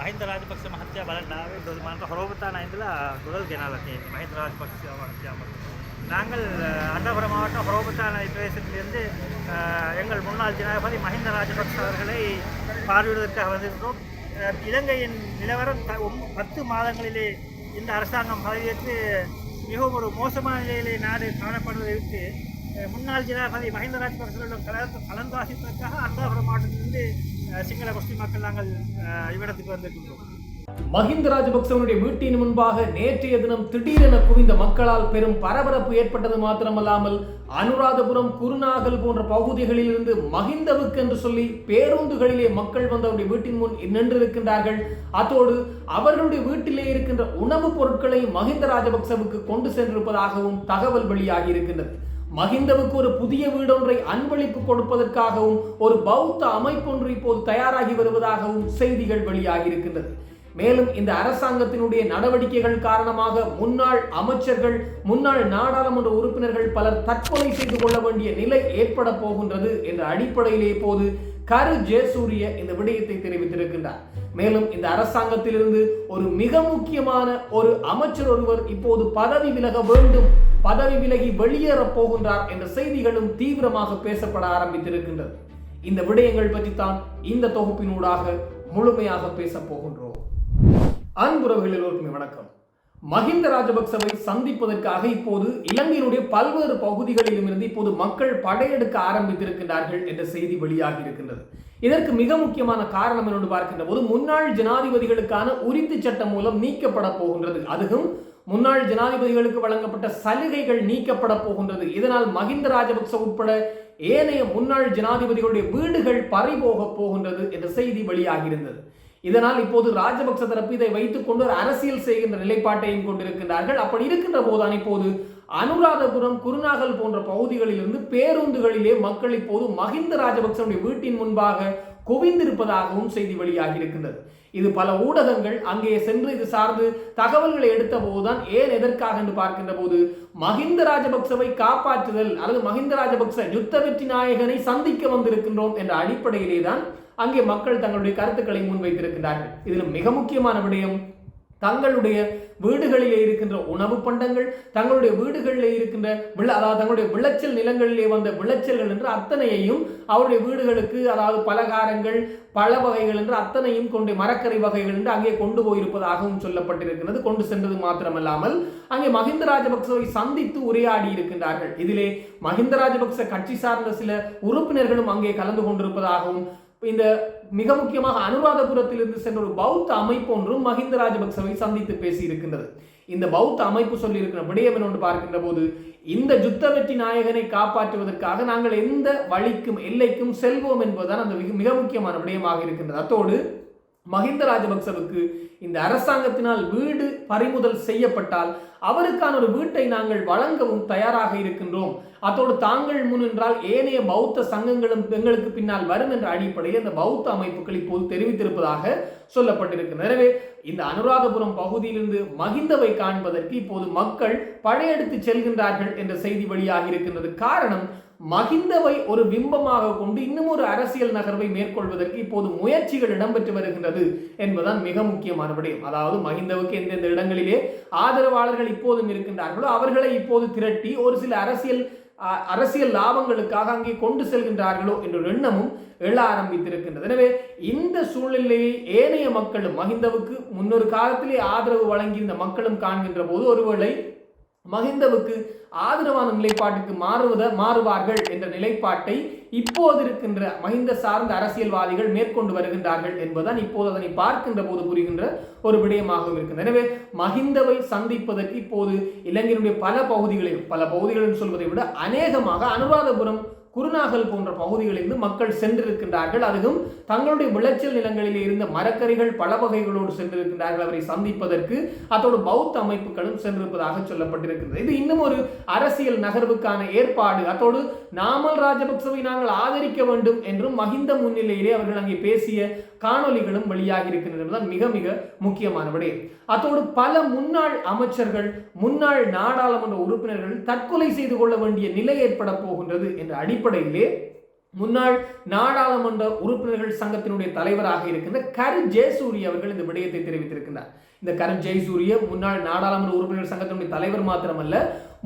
ಮಹಿಂದ ರಾಜಪಕ್ಷ ಮಹತ್ಯ ಭಾಳ ನಾವೇ ದೊಡ್ಡ ಮಾತ್ರ ಹೊರಗುತ್தான் ஐந்தில் குரல் கிணறு மஹிந்த ராஜபக்ஷ மஹத்யா நாங்கள் அன்னபுரம் மாவட்டம் ஹோபத்தான பிரதேசத்திலிருந்து எங்கள் முன்னாள் ஜனாதிபதி மஹிந்த ராஜபக்ஷ அவர்களை பார்வையிடுவதற்காக வந்திருந்தோம் இலங்கையின் நிலவரம் பத்து மாதங்களிலே இந்த அரசாங்கம் பதவியேற்று மிகவும் ஒரு மோசமான நிலையிலே நாடு காணப்படுவதை விட்டு முன்னாள் ஜனாதிபதி மஹிந்த ராஜபக்சர்களுடன் கலந்து வாசிப்பதற்காக அன்னபுரம் மாவட்டத்திலிருந்து சிங்கள முஸ்லிம் மக்கள் நாங்கள் இவ்விடத்துக்கு வந்திருக்கின்றோம். மஹிந்த ராஜபக்சவனுடைய வீட்டின் முன்பாக நேற்றைய தினம் திடீரென குவிந்த மக்களால் பெரும் பரபரப்பு ஏற்பட்டது மாத்திரமல்லாமல் அனுராதபுரம் குருநாகல் போன்ற பகுதிகளில் இருந்து மஹிந்தவுக்கு என்று சொல்லி பேருந்துகளிலே மக்கள் வந்து அவருடைய வீட்டின் முன் நின்றிருக்கின்றார்கள். அத்தோடு அவர்களுடைய வீட்டிலே இருக்கின்ற உணவுப் பொருட்களை மஹிந்த ராஜபக்சவுக்கு கொண்டு சென்றிருப்பதாகவும் தகவல் வெளியாகி இருக்கின்றது. மஹிந்தவுக்கு ஒரு புதிய வீடொன்றை அன்பளிப்பு கொடுப்பதற்காகவும் ஒரு பௌத்த அமைப்பொன்று இப்போது தயாராகி வருவதாகவும் செய்திகள் வெளியாகி இருக்கின்றது மேலும் இந்த அரசாங்கத்தினுடைய நடவடிக்கைகள் காரணமாக முன்னாள் அமைச்சர்கள் முன்னாள் நாடாளுமன்ற உறுப்பினர்கள் பலர் தற்கொலை செய்து கொள்ள வேண்டிய நிலை ஏற்பட போகின்றது என்ற அடிப்படையிலே போது கரு ஜெயசூரிய இந்த விடயத்தை தெரிவித்திருக்கின்றார். மேலும் இந்த அரசாங்கத்திலிருந்து ஒரு மிக முக்கியமான ஒரு அமைச்சர் ஒருவர் இப்போது பதவி விலக வேண்டும் பதவி விலகி வெளியேறப் போகின்றார் என்ற செய்திகளும் தீவிரமாக பேசப்பட ஆரம்பித்திருக்கின்றது. இந்த விடயங்கள் பற்றி தான் இந்த தொகுப்பினூடாக முழுமையாக பேசப் போகின்றோம். அன்புறவுகள் எல்லோருக்குமே வணக்கம். மஹிந்த ராஜபக்சவை சந்திப்பதற்காக இப்போது இலங்கையினுடைய பல்வேறு பகுதிகளிலும் இருந்து இப்போது மக்கள் படையெடுக்க ஆரம்பித்திருக்கின்றார்கள் என்ற செய்தி வெளியாகி இருக்கின்றது. இதற்கு மிக முக்கியமான காரணம் என்னென்று பார்க்கின்ற போது முன்னாள் ஜனாதிபதிகளுக்கான உரித்து சட்டம் மூலம் நீக்கப்பட போகின்றது. அதுவும் முன்னாள் ஜனாதிபதிகளுக்கு வழங்கப்பட்ட சலுகைகள் நீக்கப்பட போகின்றது. இதனால் மஹிந்த ராஜபக்ச உட்பட ஏனைய முன்னாள் ஜனாதிபதிகளுடைய வீடுகள் பறிபோக போகின்றது என்ற செய்தி வெளியாகியிருந்தது. இதனால் இப்போது ராஜபக்ச தரப்பு இதை வைத்துக் கொண்டு ஒரு அரசியல் செய்கின்ற நிலைப்பாட்டையும் கொண்டிருக்கின்றார்கள். அப்படி இருக்கின்ற போதுதான் இப்போது அனுராதபுரம் குருநாகல் போன்ற பகுதிகளிலிருந்து பேருந்துகளிலே மக்கள் இப்போது மஹிந்த ராஜபக்சனுடைய வீட்டின் முன்பாக குவிந்திருப்பதாகவும் செய்தி வெளியாகி இருக்கின்றது இது பல ஊடகங்கள் அங்கே சென்று இது சார்ந்து தகவல்களை எடுத்த போதுதான் ஏன் எதற்காக என்று பார்க்கின்ற போது மஹிந்த ராஜபக்சவை காப்பாற்றுதல் அல்லது மஹிந்த ராஜபக்ச யுத்த வெற்றி நாயகனை சந்திக்க வந்திருக்கின்றோம் என்ற அடிப்படையிலே தான் அங்கே மக்கள் தங்களுடைய கருத்துக்களை முன்வைத்திருக்கிறார்கள் இதில் மிக முக்கியமான விடயம் தங்களுடைய வீடுகளிலே இருக்கின்ற உணவு பண்டங்கள் தங்களுடைய வீடுகளிலே இருக்கின்ற விள அதாவது தங்களுடைய விளைச்சல் நிலங்களிலே வந்த விளைச்சல்கள் என்று அத்தனையையும் அவருடைய வீடுகளுக்கு அதாவது பலகாரங்கள் பழ வகைகள் என்று அத்தனையும் கொண்டு மரக்கறி வகைகள் என்று அங்கே கொண்டு போயிருப்பதாகவும் சொல்லப்பட்டிருக்கிறது. கொண்டு சென்றது மாத்திரமல்லாமல் அங்கே மஹிந்த ராஜபக்சவை சந்தித்து உரையாடி இருக்கின்றார்கள். இதிலே மஹிந்த ராஜபக்ச கட்சி சார்ந்த சில உறுப்பினர்களும் அங்கே கலந்து கொண்டிருப்பதாகவும் இந்த மிக முக்கியமாக அனுராதபுரத்திலிருந்து சென்ற ஒரு பௌத்த அமைப்பு ஒன்றும் மஹிந்த ராஜபக்சவை சந்தித்து பேசி இருக்கின்றது இந்த பௌத்த அமைப்பு சொல்லியிருக்கிற விடயம் என்று பார்க்கின்ற போது இந்த யுத்த வெற்றி நாயகனை காப்பாற்றுவதற்காக நாங்கள் எந்த வழிக்கும் எல்லைக்கும் செல்வோம் என்பதுதான் அந்த மிக மிக முக்கியமான விடயமாக இருக்கின்றது. அத்தோடு மஹிந்த ராஜபக்சவுக்கு இந்த அரசாங்கத்தினால் வீடு பறிமுதல் செய்யப்பட்டால் அவருக்கான ஒரு வீட்டை நாங்கள் வழங்கவும் தயாராக இருக்கின்றோம். அத்தோடு தாங்கள் முன் என்றால் ஏனைய பௌத்த சங்கங்களும் எங்களுக்கு பின்னால் வரும் என்ற அடிப்படையில் இந்த பௌத்த அமைப்புகள் இப்போது தெரிவித்திருப்பதாக சொல்லப்பட்டிருக்கிறது. எனவே இந்த அனுராதபுரம் பகுதியிலிருந்து மகிந்தவை காண்பதற்கு இப்போது மக்கள் படையெடுத்து செல்கின்றார்கள் என்ற செய்தி வெளியாகி இருக்கின்றது. காரணம் மகிந்தவை ஒரு பிம்பமாக கொண்டு இன்னும் ஒரு அரசியல் நகர்வை மேற்கொள்வதற்கு இப்போது முயற்சிகள் இடம்பெற்று வருகின்றது என்பதுதான் மிக முக்கியமான விடயம் அதாவது மகிந்தவுக்கு எந்தெந்த இடங்களிலே ஆதரவாளர்கள் இப்போதும் இருக்கின்றார்களோ அவர்களை இப்போது திரட்டி ஒரு சில அரசியல் அரசியல் லாபங்களுக்காக அங்கே கொண்டு செல்கின்றார்களோ என்ற ஒரு எண்ணமும் எழ ஆரம்பித்திருக்கின்றது. எனவே இந்த சூழ்நிலையை ஏனைய மக்களும் மகிந்தவுக்கு முன்னொரு காலத்திலே ஆதரவு வழங்கியிருந்த மக்களும் காண்கின்ற போது ஒருவேளை மஹிந்தவுக்கு ஆதரவான நிலைப்பாட்டுக்கு மாறுவத மாறுவார்கள் என்ற நிலைப்பாட்டை இப்போது இருக்கின்ற மஹிந்த சார்ந்த அரசியல்வாதிகள் மேற்கொண்டு வருகின்றார்கள் என்பதுதான் இப்போது அதனை பார்க்கின்ற போது புரிகின்ற ஒரு விடயமாகவும் இருக்கின்றது. எனவே மஹிந்தவை சந்திப்பதற்கு இப்போது இலங்கையினுடைய பல பகுதிகளில் பல பகுதிகளில் சொல்வதை விட அநேகமாக அனுராதபுரம் குருநாகல் போன்ற பகுதிகளிலிருந்து மக்கள் சென்றிருக்கின்றார்கள். அதுவும் தங்களுடைய விளைச்சல் நிலங்களில் இருந்த மரக்கறிகள் பல வகைகளோடு சென்றிருக்கின்றார்கள். அவரை சந்திப்பதற்கு அதோடு பௌத்த அமைப்புகளும் சென்றிருப்பதாக சொல்லப்பட்டிருக்கிறது இது இன்னும் ஒரு அரசியல் நகர்வுக்கான ஏற்பாடு. அத்தோடு நாமல் ராஜபக்சவை நாங்கள் ஆதரிக்க வேண்டும் என்றும் மகிந்த முன்னிலையிலே அவர்கள் அங்கே பேசிய காணொளிகளும் வெளியாகி இருக்கின்றன மிக மிக முக்கியமான விடயம் அத்தோடு பல முன்னாள் அமைச்சர்கள் முன்னாள் நாடாளுமன்ற உறுப்பினர்கள் தற்கொலை செய்து கொள்ள வேண்டிய நிலை ஏற்பட போகின்றது என்ற அடிப்படையிலே முன்னாள் நாடாளுமன்ற உறுப்பினர்கள் சங்கத்தினுடைய தலைவராக இருக்கின்ற கரு ஜெயசூரிய அவர்கள் இந்த விடயத்தை தெரிவித்திருக்கிறார் இந்த கரு ஜெயசூரிய முன்னாள் நாடாளுமன்ற உறுப்பினர்கள் சங்கத்தினுடைய தலைவர் மாத்திரமல்ல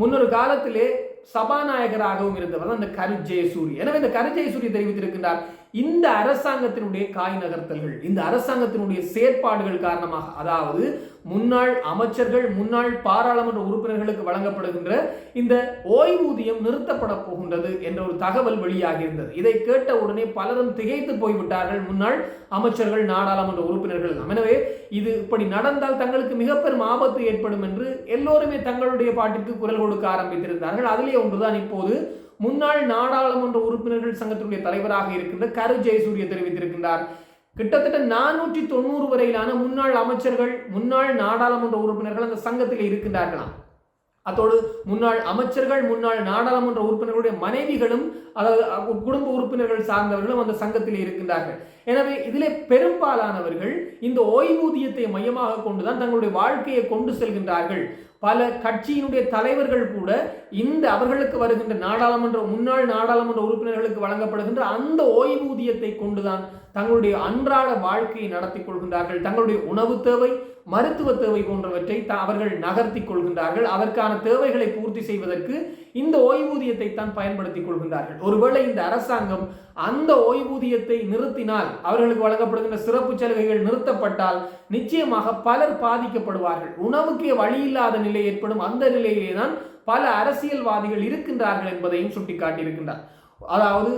முன்னொரு காலத்திலே சபாநாயகராகவும் இருந்தவர் தான் இந்த கரு ஜெயசூரிய. எனவே இந்த கரு ஜெயசூரிய தெரிவித்திருக்கின்றார். இந்த அரசாங்கத்தினுடைய காய் நகர்த்தல்கள் இந்த அரசாங்கத்தினுடைய செயற்பாடுகள் காரணமாக அதாவது முன்னாள் அமைச்சர்கள் முன்னாள் பாராளுமன்ற உறுப்பினர்களுக்கு வழங்கப்படுகின்ற இந்த ஓய்வூதியம் நிறுத்தப்பட போகின்றது என்ற ஒரு தகவல் வெளியாகி இருந்தது இதை கேட்ட உடனே பலரும் திகைத்து போய்விட்டார்கள் முன்னாள் அமைச்சர்கள் நாடாளுமன்ற உறுப்பினர்கள். எனவே இது இப்படி நடந்தால் தங்களுக்கு மிக பெரும் ஆபத்து ஏற்படும் என்று எல்லோருமே தங்களுடைய பாட்டிற்கு குரல் கொடுக்க ஆரம்பித்திருந்தார்கள். அதிலே ஒன்றுதான் இப்போது முன்னாள் நாடாளுமன்ற உறுப்பினர்கள் சங்கத்தினுடைய தலைவராக இருக்கின்ற கரு ஜெயசூரிய தெரிவித்திருக்கின்றார். கிட்டத்தட்ட நானூற்றி தொண்ணூறு வரையிலான முன்னாள் அமைச்சர்கள் முன்னாள் நாடாளுமன்ற உறுப்பினர்கள் அந்த சங்கத்தில் இருக்கின்றார்களாம். அத்தோடு முன்னாள் அமைச்சர்கள் முன்னாள் நாடாளுமன்ற உறுப்பினர்களுடைய மனைவிகளும் அதாவது குடும்ப உறுப்பினர்கள் சார்ந்தவர்களும் அந்த சங்கத்தில் இருக்கின்றார்கள். எனவே இதிலே பெரும்பாலானவர்கள் இந்த ஓய்வூதியத்தை மையமாக கொண்டுதான் தங்களுடைய வாழ்க்கையை கொண்டு செல்கின்றார்கள். பல கட்சியினுடைய தலைவர்கள் கூட இந்த அவர்களுக்கு வருகின்ற நாடாளுமன்ற முன்னாள் நாடாளுமன்ற உறுப்பினர்களுக்கு வழங்கப்படுகின்ற அந்த ஓய்வூதியத்தை கொண்டுதான் தங்களுடைய அன்றாட வாழ்க்கையை நடத்தி கொள்கின்றார்கள். தங்களுடைய உணவு தேவை மருத்துவ தேவை போன்றவற்றை அவர்கள் நகர்த்தி கொள்கின்றார்கள். அதற்கான தேவைகளை பூர்த்தி செய்வதற்கு இந்த ஓய்வூதியத்தை தான் பயன்படுத்திக் கொள்கின்றார்கள். ஒருவேளை இந்த அரசாங்கம் அந்த ஓய்வூதியத்தை நிறுத்தினால் அவர்களுக்கு வழங்கப்படுகின்ற சிறப்பு சலுகைகள் நிறுத்தப்பட்டால் நிச்சயமாக பலர் பாதிக்கப்படுவார்கள். உணவுக்கே வழி இல்லாத நிலை ஏற்படும். அந்த நிலையிலே தான் பல அரசியல்வாதிகள் இருக்கின்றார்கள் என்பதையும் சுட்டிக்காட்டியிருக்கின்றார். அதாவது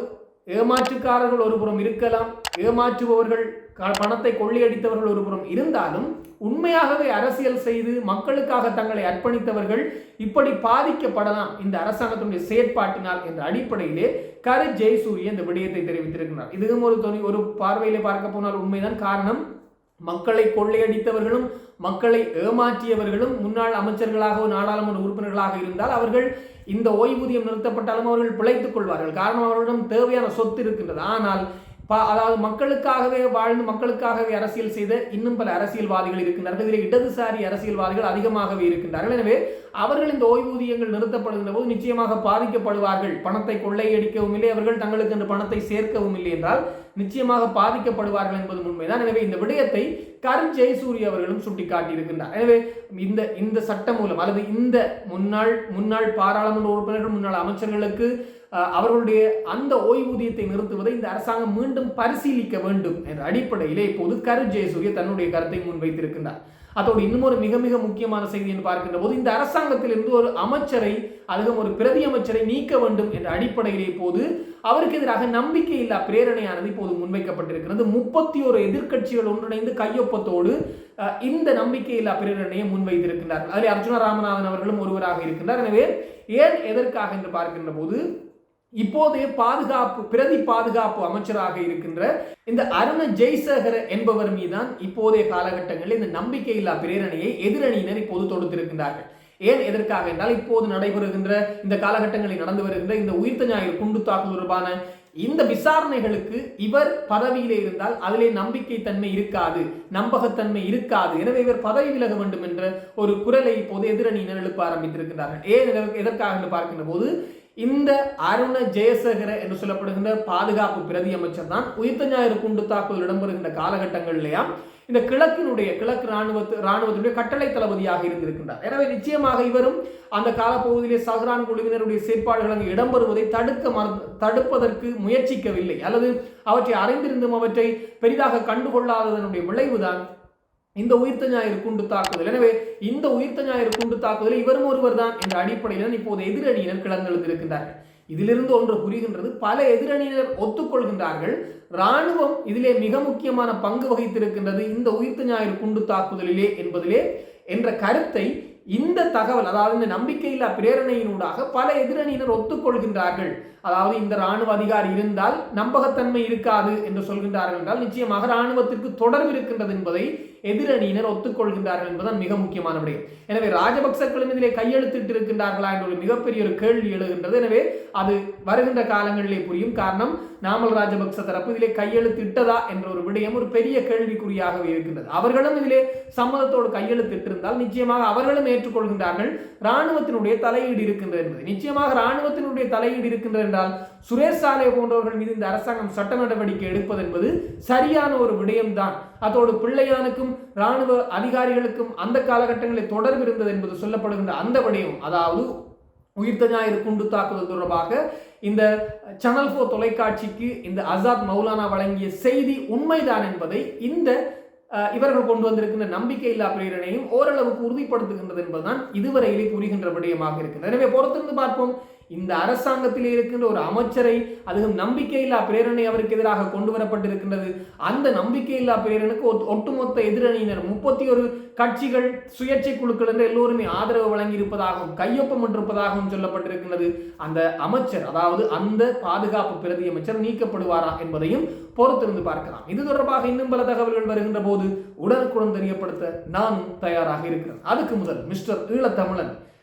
ஏமாற்றுக்காரர்கள் ஒருபுறம் இருக்கலாம் ஏமாற்றுபவர்கள் க- பணத்தை கொள்ளையடித்தவர்கள் ஒருபுறம் இருந்தாலும் உண்மையாகவே அரசியல் செய்து மக்களுக்காக தங்களை அர்ப்பணித்தவர்கள் இப்படி பாதிக்கப்படலாம் இந்த அரசாங்கத்தினுடைய செயற்பாட்டினால் என்ற அடிப்படையிலே கரு ஜெயசூரிய இந்த விடயத்தை தெரிவித்திருக்கிறார். இதுவும் ஒரு துணி ஒரு பார்வையிலே பார்க்க போனால் உண்மைதான். காரணம் மக்களை கொள்ளையடித்தவர்களும் மக்களை ஏமாற்றியவர்களும் முன்னாள் அமைச்சர்களாக நாடாளுமன்ற உறுப்பினர்களாக இருந்தால் அவர்கள் இந்த ஓய்வூதியம் நிறுத்தப்பட்டாலும் அவர்கள் பிழைத்துக் கொள்வார்கள். காரணம் அவர்களிடம் தேவையான சொத்து இருக்கின்றது. ஆனால் அதாவது மக்களுக்காகவே வாழ்ந்து மக்களுக்காகவே அரசியல் செய்த இன்னும் பல அரசியல்வாதிகள் இருக்கின்றார்கள். இதில் இடதுசாரி அரசியல்வாதிகள் அதிகமாகவே இருக்கின்றார்கள். எனவே அவர்கள் இந்த ஓய்வூதியங்கள் நிறுத்தப்படுகின்ற போது நிச்சயமாக பாதிக்கப்படுவார்கள். பணத்தை கொள்ளையடிக்கவும் இல்லை அவர்கள் தங்களுக்கு இந்த பணத்தை சேர்க்கவும் இல்லை என்றால் நிச்சயமாக பாதிக்கப்படுவார்கள் என்பது உண்மைதான். எனவே இந்த விடயத்தை கரண் ஜெயசூரிய அவர்களும் சுட்டிக்காட்டியிருக்கின்றார். எனவே இந்த இந்த சட்டம் மூலம் அல்லது இந்த முன்னாள் முன்னாள் பாராளுமன்ற உறுப்பினர்கள் முன்னாள் அமைச்சர்களுக்கு அவர்களுடைய அந்த ஓய்வூதியத்தை நிறுத்துவதை இந்த அரசாங்கம் மீண்டும் பரிசீலிக்க வேண்டும் என்ற அடிப்படையிலே இப்போது கரு ஜெயசூரிய தன்னுடைய கருத்தை முன்வைத்திருக்கின்றார். அதோடு இன்னும் ஒரு மிக மிக முக்கியமான செய்தி என்று பார்க்கின்ற போது இந்த அரசாங்கத்திலிருந்து ஒரு அமைச்சரை அதுவும் ஒரு பிரதி அமைச்சரை நீக்க வேண்டும் என்ற அடிப்படையிலே போது அவருக்கு எதிராக நம்பிக்கையில்லா பிரேரணையானது இப்போது முன்வைக்கப்பட்டிருக்கிறது. முப்பத்தி ஒரு எதிர்க்கட்சிகள் ஒன்றிணைந்து கையொப்பத்தோடு இந்த நம்பிக்கையில்லா பிரேரணையை முன்வைத்திருக்கிறார் அதில் அர்ஜுன ராமநாதன் அவர்களும் ஒருவராக இருக்கின்றார். எனவே ஏன் எதற்காக என்று பார்க்கின்ற போது இப்போதைய பாதுகாப்பு பிரதி பாதுகாப்பு அமைச்சராக இருக்கின்ற இந்த அருண ஜெய்சகர என்பவர் மீதான் இப்போதைய காலகட்டங்களில் இந்த நம்பிக்கையில்லா பிரேரணையை எதிரணியினர் இப்போது தொடுத்திருக்கின்றார்கள். ஏன் எதற்காக என்றால் இப்போது நடைபெறுகின்ற இந்த காலகட்டங்களில் நடந்து வருகின்ற இந்த உயிர்த்த ஞாயிறு குண்டு தாக்குதல் தொடர்பான இந்த விசாரணைகளுக்கு இவர் பதவியிலே இருந்தால் அதிலே நம்பிக்கை தன்மை இருக்காது நம்பகத்தன்மை இருக்காது. எனவே இவர் பதவி விலக வேண்டும் என்ற ஒரு குரலை இப்போது எதிரணியினர் எழுப்ப ஆரம்பித்திருக்கிறார்கள் ஏன் எதற்காக என்று பார்க்கின்ற போது இந்த அருண ஜெயசேகர என்று சொல்லப்படுகின்ற பாதுகாப்பு பிரதி அமைச்சர் தான் உயிர்த்த ஞாயிறு குண்டு தாக்குதல் இடம்பெறுகின்ற காலகட்டங்களிலேயாம் இந்த கிழக்கினுடைய கிழக்கு ராணுவத்து ராணுவத்தினுடைய கட்டளை தளபதியாக இருந்திருக்கின்றார். எனவே நிச்சயமாக இவரும் அந்த காலப்பகுதியிலே சஹ்ரான் குழுவினருடைய செயற்பாடுகள் அங்கு இடம்பெறுவதை தடுக்க மறு தடுப்பதற்கு முயற்சிக்கவில்லை. அல்லது அவற்றை அறிந்திருந்தும் அவற்றை பெரிதாக கண்டுகொள்ளாததனுடைய விளைவுதான் இந்த உயிர்த்த ஞாயிறு குண்டு தாக்குதல். எனவே இந்த உயிர்த்த ஞாயிறு குண்டு தாக்குதல் இவரும் ஒருவர் தான் என்ற அடிப்படையில் இப்போது எதிரணியினர் கிளர்ந்தெழுந்திருக்கின்றார்கள். இதிலிருந்து ஒன்று புரிகின்றது பல எதிரணியினர் ஒத்துக்கொள்கின்றார்கள். ராணுவம் இதிலே மிக முக்கியமான பங்கு வகித்திருக்கின்றது இந்த உயிர்த்த ஞாயிறு குண்டு தாக்குதலிலே என்பதிலே என்ற கருத்தை இந்த தகவல் அதாவது இந்த நம்பிக்கையில்லா பிரேரணையினூடாக பல எதிரணியினர் ஒத்துக்கொள்கின்றார்கள். அதாவது இந்த ராணுவ அதிகாரி இருந்தால் நம்பகத்தன்மை இருக்காது என்று சொல்கின்றார்கள் என்றால் நிச்சயமாக இராணுவத்திற்கு தொடர்பு இருக்கின்றது என்பதை எதிரணியினர் ஒத்துக்கொள்கின்றார்கள் என்பதுதான் மிக முக்கியமான விடயம். எனவே ராஜபக்சக்களும் இதிலே கையெழுத்திட்டு இருக்கின்றார்களா என்ற ஒரு மிகப்பெரிய ஒரு கேள்வி எழுகின்றது. எனவே அது வருகின்ற காலங்களிலே புரியும். காரணம் நாமல் ராஜபக்ச தரப்பு இதிலே கையெழுத்திட்டதா என்ற ஒரு விடயம் ஒரு பெரிய கேள்விக்குறியாகவே இருக்கின்றது. அவர்களும் இதிலே சம்மதத்தோடு கையெழுத்திட்டிருந்தால் நிச்சயமாக அவர்களும் ஏற்றுக்கொள்கின்றார்கள். இராணுவத்தினுடைய தலையீடு இருக்கின்றது என்பது. நிச்சயமாக இராணுவத்தினுடைய தலையீடு இருக்கின்றது என்றால் சுரேஷ் சாலை போன்றவர்கள் மீது இந்த அரசாங்கம் சட்ட நடவடிக்கை எடுப்பது என்பது சரியான ஒரு விடயம்தான். அதோடு பிள்ளையானுக்கும் இராணுவ அதிகாரிகளுக்கும் அந்த காலகட்டங்களில் தொடர்பு இருந்தது என்பது சொல்லப்படுகின்ற அந்த விடயம் அதாவது உயிர்த்த ஞாயிறு குண்டு தாக்குதல் தொடர்பாக இந்த சனல் ஃபோ தொலைக்காட்சிக்கு இந்த ஆசாத் மௌலானா வழங்கிய செய்தி உண்மைதான் என்பதை இந்த இவர்கள் கொண்டு வந்திருக்கின்ற நம்பிக்கையில்லா பிரேரணையும் ஓரளவுக்கு உறுதிப்படுத்துகின்றது என்பதுதான் இதுவரையிலே புரிகின்ற விடயமாக இருக்கிறது எனவே பொறுத்திருந்து பார்ப்போம். இந்த அரசாங்கத்தில் இருக்கின்ற ஒரு அமைச்சரை அதுவும் நம்பிக்கையில்லா பிரேரணை அவருக்கு எதிராக கொண்டு வரப்பட்டிருக்கின்றது. அந்த நம்பிக்கையில்லா பிரேரனுக்கு ஒட்டுமொத்த எதிரணியினர் முப்பத்தி ஒரு கட்சிகள் சுயேட்சை குழுக்கள் என்று எல்லோருமே ஆதரவு வழங்கி இருப்பதாகவும் கையொப்பம் என்றிருப்பதாகவும் சொல்லப்பட்டிருக்கின்றது. அந்த அமைச்சர் அதாவது அந்த பாதுகாப்பு பிரதி அமைச்சர் நீக்கப்படுவாரா என்பதையும் பொறுத்திருந்து பார்க்கலாம். இது தொடர்பாக இன்னும் பல தகவல்கள் வருகின்ற போது உடனுக்குடன் தெரியப்படுத்த நானும் தயாராக இருக்கிறேன். அதுக்கு முதல் மிஸ்டர் ஈழத்தமிழன்